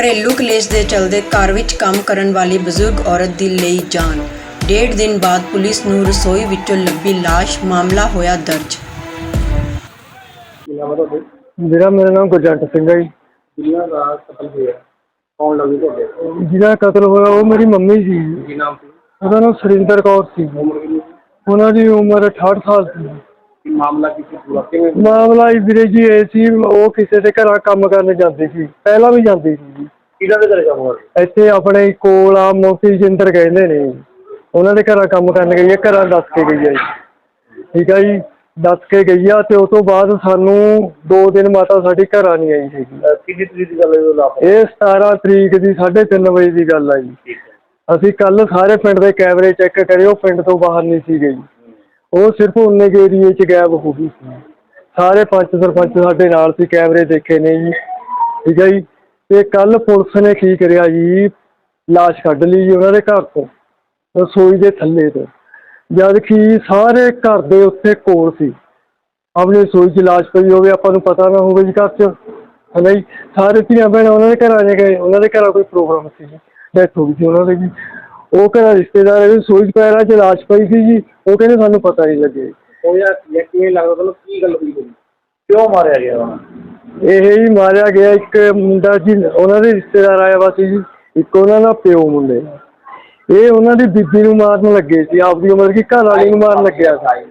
ਘਰੇਲੂ ਕਲੇਸ਼ ਦੇ ਚਲਦੇ ਘਰ ਵਿੱਚ ਕੰਮ ਕਰਨ ਵਾਲੀ ਬਜ਼ੁਰਗ ਔਰਤ ਦੀ ਲਈ ਜਾਨ। ਡੇਢ ਦਿਨ ਬਾਅਦ ਪੁਲਿਸ ਨੂੰ ਰਸੋਈ ਵਿੱਚੋਂ ਲੱਭੀ ਲਾਸ਼। ਮਾਮਲਾ ਹੋਇਆ ਦਰਜ। ਮੇਰਾ ਮੇਰਾ ਨਾਮ ਗੁਰਜੰਟ ਸਿੰਘ ਹੈ ਜੀ। ਜਿਨ੍ਹਾਂ ਦਾ ਕਤਲ ਹੋਇਆ? ਕੌਣ ਲੱਗੇ ਤੁਹਾਡੇ? ਜਿਹਦਾ ਕਤਲ ਹੋਇਆ ਉਹ ਮੇਰੀ ਮੰਮੀ ਸੀ। ਕੀ ਨਾਮ ਸੀ? ਉਹਦਾ ਨਾਮ ਸੁਰਿੰਦਰ ਕੌਰ ਸੀ। ਉਹਨਾਂ ਦੀ ਉਮਰ 68 ਸਾਲ ਸੀ। ਮਾਮਲਾ ਕਿਸੇ ਪੂਰਾ? ਕਿਵੇਂ? ਮਾਮਲਾ ਹੀ ਵੀਰੇ ਜੀ ਇਹ ਸੀ ਉਹ ਕਿਸੇ ਦੇ ਘਰਾਂ ਕੰਮ ਕਰਨ ਜਾਂਦੀ ਸੀ ਪਹਿਲਾਂ ਵੀ ਜਾਂਦੀ ਸੀ ਜੀ। ਕਿਹਨਾਂ ਦੇ ਘਰੇ ਕੰਮ ਹੋਇਆ ਇੱਥੇ ਆਪਣੇ ਕੋਲ ਆ ਮੋਤੀ ਜਿੰਦਰ ਕਹਿੰਦੇ ਨੇ। ਜੀ। ਉਹਨਾਂ ਦੇ ਘਰਾਂ ਕੰਮ ਕਰਨ ਗਈ ਹੈ ਘਰਾਂ ਦੱਸ ਕੇ ਗਈ ਹੈ ਜੀ। ਠੀਕ ਹੈ ਜੀ ਦੱਸ ਕੇ ਗਈ ਆ ਤੇ ਉਸ ਤੋਂ ਬਾਅਦ ਸਾਨੂੰ 2 ਦਿਨ ਮਾਤਾ ਸਾਡੀ ਘਰਾਂ ਨਹੀਂ ਆਈ ਸੀਗੀ ਅਹ ਕਿੰਨੀ ਤਰੀਕ ਦੀ ਗੱਲ ਹੈ ਉਹ ਇਹ 17 ਤਰੀਕ ਦੀ 3:30 ਵਜੇ ਦੀ ਗੱਲ ਆ ਜੀ। ਠੀਕ ਹੈ। ਅਸੀਂ ਕੱਲ ਸਾਰੇ ਪਿੰਡ ਦੇ ਕੈਮਰੇ ਚੈੱਕ ਕਰੇ ਉਹ ਪਿੰਡ ਤੋਂ ਬਾਹਰ ਨਹੀਂ ਸੀ ਗਈ। ਉਹ ਸਿਰਫ ਉਨੇ ਕੇ ਏਰੀਏ 'ਚ ਗਾਇਬ ਹੋ ਗਈ ਸੀ। ਸਾਰੇ ਪੰਚ ਸਰਪੰਚ ਸਾਡੇ ਨਾਲ ਸੀ, ਕੈਮਰੇ ਦੇਖੇ ਨੇ ਜੀ। ਠੀਕ ਹੈ ਜੀ। ਤੇ ਕੱਲ ਪੁਲਿਸ ਨੇ ਕੀ ਕਰਿਆ ਜੀ? ਲਾਸ਼ ਕੱਢ ਲਈ ਜੀ ਉਹਨਾਂ ਦੇ ਘਰ ਤੋਂ, ਰਸੋਈ ਦੇ ਥੱਲੇ ਤੋਂ। ਜਦ ਕਿ ਸਾਰੇ ਘਰ ਦੇ ਉੱਤੇ ਕੋਲ ਸੀ। ਆਪਣੀ ਰਸੋਈ 'ਚ ਲਾਸ਼ ਪਈ ਹੋਵੇ, ਆਪਾਂ ਨੂੰ ਪਤਾ ਨਾ ਹੋਵੇ ਜੀ ਘਰ 'ਚ, ਹਨਾ ਜੀ? ਸਾਰੇ ਧੀਆਂ ਭੈਣਾਂ ਉਹਨਾਂ ਦੇ ਘਰਾਂ 'ਚ ਗਏ, ਉਹਨਾਂ ਦੇ ਘਰਾਂ ਕੋਈ ਪ੍ਰੋਗਰਾਮ ਸੀ ਡੈਥ ਹੋ ਗਈ ਸੀ ਉਹਨਾਂ ਦੇ ਜੀ। ਉਹ ਘਰਾਂ ਰਿਸ਼ਤੇਦਾਰ ਰਸੋਈ 'ਚ ਪੈਰਾਂ 'ਚ ਲਾਸ਼ ਪਈ ਸੀ ਜੀ ਉਹ ਕਹਿੰਦੇ ਸਾਨੂੰ ਪਤਾ ਨਹੀਂ ਲੱਗੇ। ਹੋਇਆ ਜਾਂ ਕਿਵੇਂ ਲੱਗਦਾ ਤੁਹਾਨੂੰ ਕੀ ਗੱਲ ਹੋਈ ਕਿਉਂ ਮਾਰਿਆ ਗਿਆ ਉਹਨਾਂ? ਇਹ ਹੀ ਮਾਰਿਆ ਗਿਆ ਇੱਕ ਮੁੰਡਾ ਜੀ ਉਹਨਾਂ ਦੇ ਰਿਸ਼ਤੇਦਾਰ ਆਇਆ ਵਾ ਸੀ ਜੀ ਇੱਕ ਉਹਨਾਂ ਦਾ ਪਿਓ ਮੁੰਡੇ। ਇਹ ਉਹਨਾਂ ਦੀ ਬੀਬੀ ਨੂੰ ਮਾਰਨ ਲੱਗੇ ਸੀ ਆਪਦੀ ਉਮਰ ਕੀ ਘਰ ਵਾਲੀ ਨੂੰ ਮਾਰਨ ਲੱਗਿਆ ਸੀ।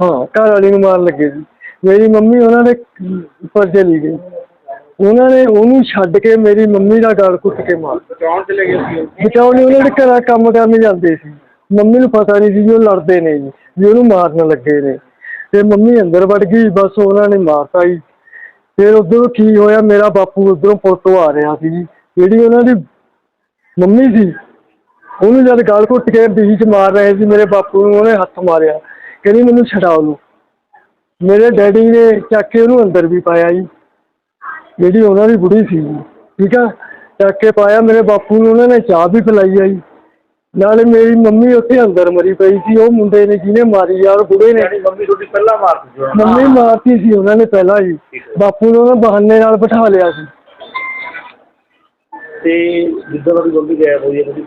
ਹਾਂ ਘਰ ਵਾਲੀ ਨੂੰ ਮਾਰਨ ਲੱਗੇ ਸੀ। ਮੇਰੀ ਮੰਮੀ ਉਹਨਾਂ ਦੇ ਉੱਪਰ ਚਲੀ ਗਈ। ਉਹਨਾਂ ਨੇ ਉਹਨੂੰ ਛੱਡ ਕੇ ਮੇਰੀ ਮੰਮੀ ਦਾ ਗਲ ਕੁੱਟ ਕੇ ਮਾਰ ਬਚਾਉਣ ਚਲੇ ਗਏ ਸੀ ਉਹ। ਬਚਾਉ ਨੇ ਉਹਨਾਂ ਦੇ ਘਰਾਂ ਕੰਮ ਕਰਨ ਜਾਂਦੇ ਸੀ। ਮੰਮੀ ਨੂੰ ਪਤਾ ਨਹੀਂ ਸੀ ਵੀ ਉਹ ਲੜਦੇ ਨੇ ਜੀ ਵੀ ਉਹਨੂੰ ਮਾਰਨ ਲੱਗੇ ਨੇ। ਤੇ ਮੰਮੀ ਅੰਦਰ ਵੜ ਗਈ ਬਸ ਉਹਨਾਂ ਨੇ ਮਾਰਤਾ ਜੀ। ਫਿਰ ਉਧਰੋਂ ਕੀ ਹੋਇਆ ਮੇਰਾ ਬਾਪੂ ਉਧਰੋਂ ਫੋਟੋ ਆ ਰਿਹਾ ਸੀ ਜੀ। ਜਿਹੜੀ ਉਹਨਾਂ ਦੀ ਮੰਮੀ ਸੀ ਉਹਨੂੰ ਜਦ ਗਲ ਘੁੱਟ ਕੇ ਬੀਹੀ ਚ ਮਾਰ ਰਹੇ ਸੀ ਮੇਰੇ ਬਾਪੂ ਨੂੰ ਉਹਨੇ ਹੱਥ ਮਾਰਿਆ। ਕਹਿੰਦੀ ਮੈਨੂੰ ਛਡਾਓ ਨੂੰ। ਮੇਰੇ ਡੈਡੀ ਨੇ ਚੱਕ ਕੇ ਉਹਨੂੰ ਅੰਦਰ ਵੀ ਪਾਇਆ ਜੀ। ਜਿਹੜੀ ਉਹਨਾਂ ਦੀ ਬੁੜੀ ਸੀ। ਠੀਕ ਆ? ਚੱਕ ਕੇ ਪਾਇਆ ਮੇਰੇ ਬਾਪੂ ਨੂੰ ਉਹਨਾਂ ਨੇ ਚਾਹ ਵੀ ਪਿਲਾਈ ਆ ਜੀ ਨਾਲੇ ਮੇਰੀ ਮੰਮੀ ਉੱਥੇ ਅੰਦਰ ਮਰੀ ਪਈ ਸੀ ਉਹ ਮੁੰਡੇ ਨੇ ਜਿਹਨੇ ਮਾਰੀ ਯਾਰ ਬੁੜੇ ਨੇ। ਮੰਮੀ ਤੁਹਾਡੀ ਪਹਿਲਾਂ ਮਾਰਤੀ ਸੀ। ਮੰਮੀ ਮਾਰਤੀ। ਸੀ ਉਹਨਾਂ ਨੇ ਪਹਿਲਾਂ ਜੀ ਬਾਪੂ ਨੂੰ ਉਹਨਾਂ ਬਹਾਨੇ ਨਾਲ ਬਿਠਾ ਲਿਆ ਸੀ। ਤੇ ਜਿੱਦਾਂ ਉਹਦੀ ਗੋਲੀ ਗਾਇਬ ਹੋਈ ਹੈ ਤੁਸੀਂ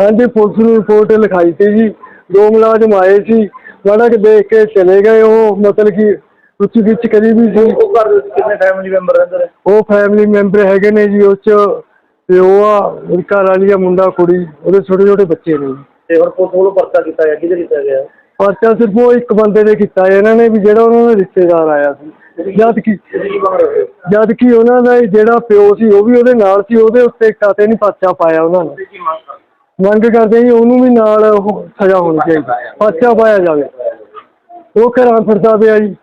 ਹਾਂਜੀ ਪੁਲਿਸ ਨੂੰ ਰਿਪੋਰਟ ਲਿਖਾਈ ਸੀ ਜੀ। ਦੋ ਮੁਲਾਜ਼ਮ ਆਏ ਸੀ। ਮਾੜਾ ਕਿ ਦੇਖ ਕੇ ਚਲੇ ਗਏ ਉਹ ਮਤਲਬ ਕਿ ਉੱਚ ਵਿੱਚ ਕਰੀ ਵੀ ਸੀ। ਉਹ ਘਰ ਕਿੰਨੇ ਫੈਮਿਲੀ ਮੈਂਬਰ ਰਹਿੰਦੇ ਨੇ ਉਹ ਫੈਮਿਲੀ ਮੈਂਬਰ ਹੈਗੇ ਨੇ ਜੀ ਉਹ ਚ ਪਿਓ ਆ ਉਹਦੀ ਘਰ ਵਾਲੀ ਆ ਮੁੰਡਾ ਕੁੜੀ ਉਹਦੇ ਛੋਟੇ ਛੋਟੇ ਬੱਚੇ ਨੇ ਜੀ। ਤੇ ਹੁਣ ਪੁਲਿਸ ਵੱਲੋਂ ਪਰਚਾ ਕੀਤਾ ਗਿਆ ਕਿਹਦੇ ਕੀਤਾ ਗਿਆ? ਪਰਚਾ ਸਿਰਫ ਉਹ ਇੱਕ ਬੰਦੇ ਦੇ ਕੀਤਾ ਇਹਨਾਂ ਨੇ ਵੀ ਜਿਹੜਾ ਉਹਨਾਂ ਦਾ ਰਿਸ਼ਤੇਦਾਰ ਆਇਆ ਸੀ। ਜਦ ਕਿ ਤੁਸੀਂ ਕੀ ਮੰਗ ਰਹੇ ਹੋ ਜਦ ਕਿ ਉਹਨਾਂ ਦਾ ਜਿਹੜਾ ਪਿਓ ਸੀ ਉਹ ਵੀ ਉਹਦੇ ਨਾਲ ਸੀ ਉਹਦੇ ਉੱਤੇ ਕਾਤੇ ਨਹੀਂ ਪਰਚਾ ਪਾਇਆ ਉਹਨਾਂ ਨੇ। ਤੁਸੀਂ ਕੀ ਮੰਗ ਕਰਦੇ? ਮੰਗ ਕਰਦੇ ਜੀ ਉਹਨੂੰ ਵੀ ਨਾਲ ਉਹ ਸਜ਼ਾ ਹੋਣੀ ਚਾਹੀਦੀ ਪਰਚਾ ਪਾਇਆ ਜਾਵੇ। ਉਹ ਘਰਾਂ ਫਿਰਦਾ ਪਿਆ ਜੀ।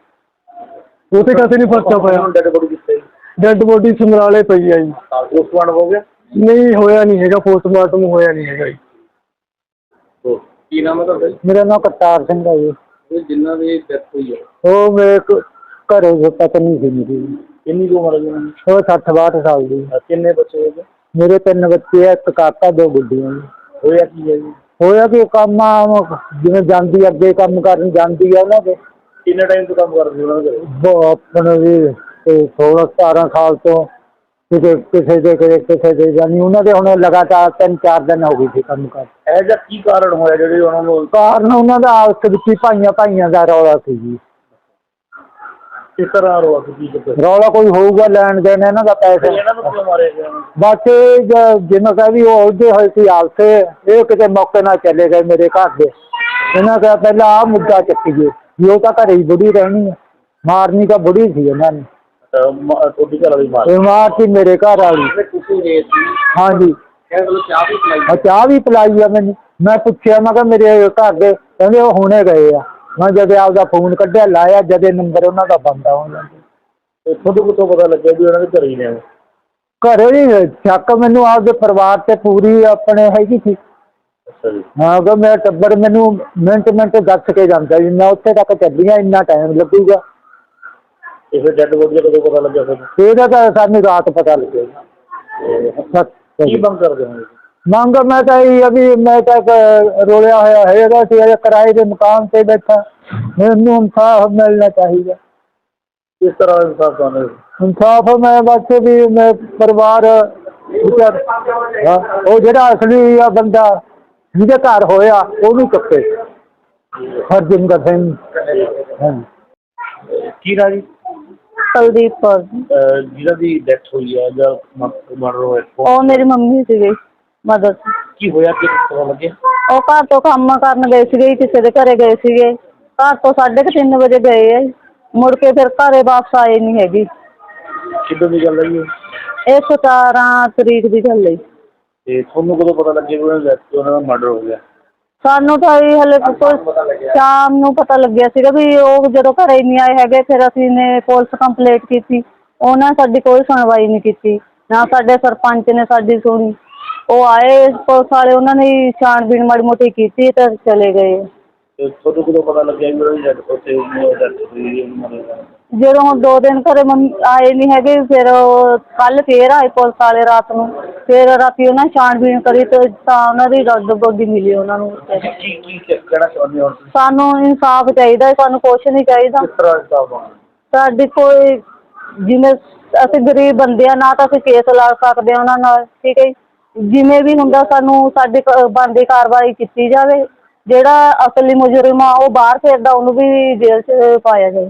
ਉਹ ਤੇ ਕਾਤੇ ਨਹੀਂ ਪਰਚਾ ਪਾਇਆ ਡੈਡ ਬੋਡੀ ਕਿੱਥੇ ਡੈੱਡ ਬੋਡੀ ਸਮਰਾਲੇ ਪਈ ਆ ਜੀ। ਪੋਸਟਮਾਰਟਮ ਹੋ ਗਿਆ? ਨਹੀਂ ਹੋਇਆ ਨਹੀਂ ਹੈਗਾ ਪੋਸਟਮਾਰਟਮ ਹੋਇਆ ਨਹੀਂ ਹੈਗਾ ਜੀ। ਉਹ ਕੀ ਨਾਮ ਹੈ ਤੁਹਾਡਾ ਮੇਰਾ ਨਾਮ ਕਰਤਾਰ ਸਿੰਘ ਹੈ ਜੀ। ਇਹ ਜਿਨ੍ਹਾਂ ਦੀ ਡੈਥ ਹੋਈ ਹੈ? ਉਹ ਮੇਰੇ ਘਰੇ ਜੋ ਪਤਨੀ ਸੀ ਮੇਰੀ ਕਿੰਨੀ ਕੁ ਉਮਰ ਹੈ ਜੀ ਉਹਨਾਂ ਦੀ? ਉਹ 60 62 ਸਾਲ ਦੀ। ਅਹ ਕਿੰਨੇ ਬੱਚੇ ਹੋਏ ਮੇਰੇ ਤਿੰਨ ਬੱਚੇ ਆ ਇੱਕ ਕਾਕਾ ਦੋ ਗੁੱਡੀਆਂ ਜੀ। ਹੋਇਆ ਕੀ ਹੈ ਜੀ? ਹੋਇਆ ਕਿ ਕੰਮ ਆ ਜਿਵੇਂ ਜਾਂਦੀ ਆ, ਅੱਗੇ ਕੰਮ ਕਰਨ ਜਾਂਦੀ ਆ ਉਹਨਾਂ ਦੇ। ਕਿੰਨੇ ਟਾਈਮ ਤੋਂ ਕੰਮ ਕਰਦੇ ਸੀ ਉਹਨਾਂ ਦੇ ਘਰੇ? ਉਹ ਆਪਣੇ ਵੀ ਤੇ 16 17 ਸਾਲ ਤੋਂ ਕਿਸੇ ਕਿਸੇ ਦੇ ਕਿਸੇ ਕਿਸੇ ਦੇ ਜਾਨੀ ਉਹਨਾਂ ਦੇ ਹੁਣ ਲਗਾਤਾਰ ਤਿੰਨ ਚਾਰ ਦਿਨ ਹੋ ਗਏ ਸੀ ਕੰਮ ਕਰ। ਇਹ ਜਿਹਾ ਕੀ ਕਾਰਨ ਹੋਇਆ ਜਿਹੜੇ ਉਹਨਾਂ ਨੂੰ ਕਾਰਨ ਉਹਨਾਂ ਦਾ ਆਪਸ ਵਿੱਚ ਹੀ ਭਾਈਆਂ ਭਾਈਆਂ ਦਾ ਰੌਲਾ ਸੀ ਜੀ। ਕਿਸ ਤਰ੍ਹਾਂ ਰੋਕ ਕੀ ਕਰਦੇ ਰੌਲਾ ਕੋਈ ਹੋਊਗਾ ਲੈਣ ਦੇਣ ਇਹਨਾਂ ਦਾ ਪੈਸੇ। ਇਹਨਾਂ ਨੂੰ ਕਿਉਂ ਮਾਰਿਆ ਗਿਆ ਉਹਨਾਂ ਨੂੰ? ਬਸ ਇਹ ਜ- ਜਿਹਨੂੰ ਕਹੇ ਵੀ ਉਹ ਉਹਦੇ ਹੋਏ ਸੀ ਆਪਸੇ ਇਹ ਕਿਤੇ ਮੌਕੇ ਨਾਲ ਚਲੇ ਗਏ ਮੇਰੇ ਘਰ ਦੇ। ਇਹਨਾਂ ਕਿਹਾ ਪਹਿਲਾਂ ਆਹ ਮੁੱਦਾ ਚੱਕੀਏ ਵੀ ਉਹ ਤਾਂ ਘਰੇ ਹੀ ਬੁੜੀ ਰਹਿਣੀ ਹੈ ਮਾਰਨੀ ਤਾਂ ਬੁੜੀ ਸੀ ਇਹਨਾਂ ਨੇ। ਤੁਹਾਡੀ ਘਰ ਵਾਲੀ ਮਾਰ ਇਹ ਮਾਰਤੀ ਮੇਰੇ ਘਰ ਵਾਲੀ। ਤੁਸੀਂ ਰੇਤ ਸੀ ਹਾਂਜੀ। ਚਾਹ ਵੀ ਪਿਲਾਈ। ਆ ਚਾਹ ਵੀ ਪਿਲਾਈ ਆ ਮੈਨੂੰ। ਮੈਂ ਪੁੱਛਿਆ ਮੈਂ ਕਿਹਾ ਮੇਰੇ ਘਰ ਦੇ ਕਹਿੰਦੇ ਉਹ ਹੁਣੇ ਗਏ ਆ। ਮੈਂ ਜਦ ਆਪਦਾ ਫੋਨ ਕੱਢਿਆ ਲਾਇਆ ਜਦੇ ਨੰਬਰ ਉਹਨਾਂ ਦਾ ਬੰਦਾ ਹੋ ਜਾਂਦਾ ਤੇ ਤੁਹਾਨੂੰ ਪਤਾ ਲੱਗਿਆ ਵੀ ਉਹਨਾਂ ਦੇ ਘਰੇ ਹੀ ਨੇ ਉਹ? ਘਰੇ ਨਹੀਂ ਸ਼ੱਕ ਮੈਨੂੰ ਆਪਦੇ ਪਰਿਵਾਰ ਤੇ ਪੂਰੀ ਆਪਣੇ ਹੈਗੀ ਸੀ। ਅੱਛਾ ਜੀ। ਹਾਂ ਕਿ ਮੇਰਾ ਟੱਬਰ ਮੈਨੂੰ ਮਿੰਟ ਮਿੰਟ ਦੱਸ ਕੇ ਜਾਂਦਾ ਜੀ ਮੈਂ ਉੱਥੇ ਤੱਕ ਚੱਲੀਆਂ ਇੰਨਾ ਟਾਈਮ ਲੱਗੂਗਾ। ਇਹ ਫਿਰ ਡੈਡ ਬੋਡੀ ਦਾ ਕਦੋਂ ਪਤਾ ਲੱਗਿਆ ਤੁਹਾਨੂੰ ਇਹਦਾ ਤਾਂ ਸਾਨੂੰ ਰਾਤ ਪਤਾ ਲੱਗੇਗਾ ਸੱਚ ਕੀ ਮੰਗ ਕਰਦੇ ਹੋ? ਮੰਗ ਮੈਂ ਤਾਂ ਇਹ ਆ ਵੀ ਮੈਂ ਤਾਂ ਇੱਕ ਰੋਲਿਆ ਹੋਇਆ ਹੈਗਾ ਸੀ ਅਜੇ ਕਿਰਾਏ ਦੇ ਮਕਾਨ ਤੇ ਬੈਠਾ। ਮੈਨੂੰ ਇਨਸਾਫ ਮਿਲਣਾ ਚਾਹੀਦਾ। ਕਿਸ ਤਰ੍ਹਾਂ ਇਨਸਾਫ ਹੋ? ਇਨਸਾਫ ਮੈਂ ਬਸ ਵੀ ਮੈਂ ਪਰਿਵਾਰ ਹਾਂ ਉਹ ਜਿਹੜਾ ਅਸਲੀ ਆ ਬੰਦਾ ਜਿਹਦੇ ਘਰ ਹੋਇਆ ਉਹਨੂੰ ਕੱਪੇ ਹਰਜਿੰਦਰ ਸਿੰਘ। ਹਾਂ। ਕੀ ਰਾਜ ਕੁਲਦੀਪ ਕੌਰ। ਜਿਹਦਾ ਦੀ ਡੈਥ ਹੋਈ ਹੈ ਜਾਂ ਮਰਡਰ ਹੋਇਆ ਉਹ ਮੇਰੀ ਮੰਮੀ ਸੀਗੇ ਮਦਰ। ਕੀ ਹੋਇਆ ਕਿ ਪਤਾ ਲੱਗਿਆ? ਉਹ ਘਰ ਤੋਂ ਕੰਮ ਕਰਨ ਗਏ ਸੀਗੇ ਕਿਸੇ ਦੇ ਘਰੇ ਗਏ ਸੀਗੇ। ਘਰ ਤੋਂ 3:30 ਵਜੇ ਗਏ ਆ। ਮੁੜ ਕੇ ਫਿਰ ਘਰੇ ਵਾਪਸ ਆਏ ਨਹੀਂ ਹੈਗੀ। ਕਿੱਦਾਂ ਦੀ ਗੱਲ ਹੈ ਜੀ ਇਹ? ਇਹ 17 ਤਰੀਕ ਦੀ ਗੱਲ ਹੈ ਤੇ ਤੁਹਾਨੂੰ ਕਦੋਂ ਪਤਾ ਲੱਗਿਆ ਕਿ ਉਹਨਾਂ ਦਾ death- ਉਹਨਾਂ ਦਾ ਮਰਡਰ ਹੋ ਗਿਆ? ਸਾਨੂੰ ਤਾਂ ਇਹ ਹਲੇ ਕੋਈ ਸ਼ਾਮ ਨੂੰ ਪਤਾ ਲੱਗਿਆ ਸੀਗਾ ਵੀ ਉਹ ਜਦੋਂ ਘਰੇ ਨਹੀਂ ਆਏ ਹੈਗੇ ਫਿਰ ਅਸੀਂ ਨੇ ਪੁਲਿਸ ਕੰਪਲੇਂਟ ਕੀਤੀ। ਉਹਨਾਂ ਸਾਡੀ ਕੋਈ ਸੁਣਵਾਈ ਨਹੀਂ ਕੀਤੀ। ਨਾ ਸਾਡੇ ਸਰਪੰਚ ਨੇ ਸਾਡੀ ਸੁਣੀ। ਉਹ ਆਏ ਪੁਲਿਸ ਵਾਲੇ ਉਹਨਾਂ ਨੇ ਛਾਣਬੀਣ ਮਾੜੀ ਮੋਟੀ ਕੀਤੀ ਤੇ ਚਲੇ ਗਏ। ਤੇ ਤੁਹਾਨੂੰ ਕਦੋਂ ਪਤਾ ਲੱਗਿਆ ਕਿ ਉਹਨਾਂ ਦੀ ਡੈਥ ਉੱਥੇ ਡੈਥ ਹੋਈ ਹੈ ਮਰਡਰ ਦਾ ਜਦੋਂ ਦੋ ਦਿਨ ਘਰੇ ਮੰਮੀ ਆਏ ਨਹੀਂ ਹੈਗੇ ਫਿਰ ਕੱਲ ਫੇਰ ਆਏ ਪੁਲਿਸ ਵਾਲੇ ਰਾਤ ਨੂੰ। ਫਿਰ ਰਾਤੀ ਉਹਨਾਂ ਛਾਣਬੀਣ ਕਰੀ ਤੇ ਤਾਂ ਉਹਨਾਂ ਦੀ ਰੱਦ ਬੋਗੀ ਮਿਲੀ ਉਹਨਾਂ ਨੂੰ। ਕੀ ਕੀ ਕੀ ਕਹਿਣਾ ਚਾਹੁੰਦੇ ਹੋ ਤੁਸੀਂ? ਸਾਨੂੰ ਇਨਸਾਫ ਚਾਹੀਦਾ ਹੈ, ਸਾਨੂੰ ਕੁਛ ਨਹੀਂ ਚਾਹੀਦਾ। ਕਿਸ ਤਰ੍ਹਾਂ ਦਾ ਹੋਣਾ ਸਾਡੀ ਕੋਈ ਜਿਵੇਂ ਅਸੀਂ ਗਰੀਬ ਬੰਦੇ ਆ ਨਾ ਤਾਂ ਅਸੀਂ ਕੇਸ ਲਾ ਸਕਦੇ ਹਾਂ ਉਹਨਾਂ ਨਾਲ ਠੀਕ ਹੈ ਜੀ। ਜਿਵੇਂ ਵੀ ਹੁੰਦਾ ਸਾਨੂੰ ਸਾਡੀ ਕ- ਬਣਦੀ ਕਾਰਵਾਈ ਕੀਤੀ ਜਾਵੇ। ਜਿਹੜਾ ਅਸਲੀ ਮੁਜਰਮ ਆ ਉਹ ਬਾਹਰ ਫਿਰਦਾ ਉਹਨੂੰ ਵੀ ਜੇਲ੍ਹ 'ਚ ਪਾਇਆ ਜਾਵੇ।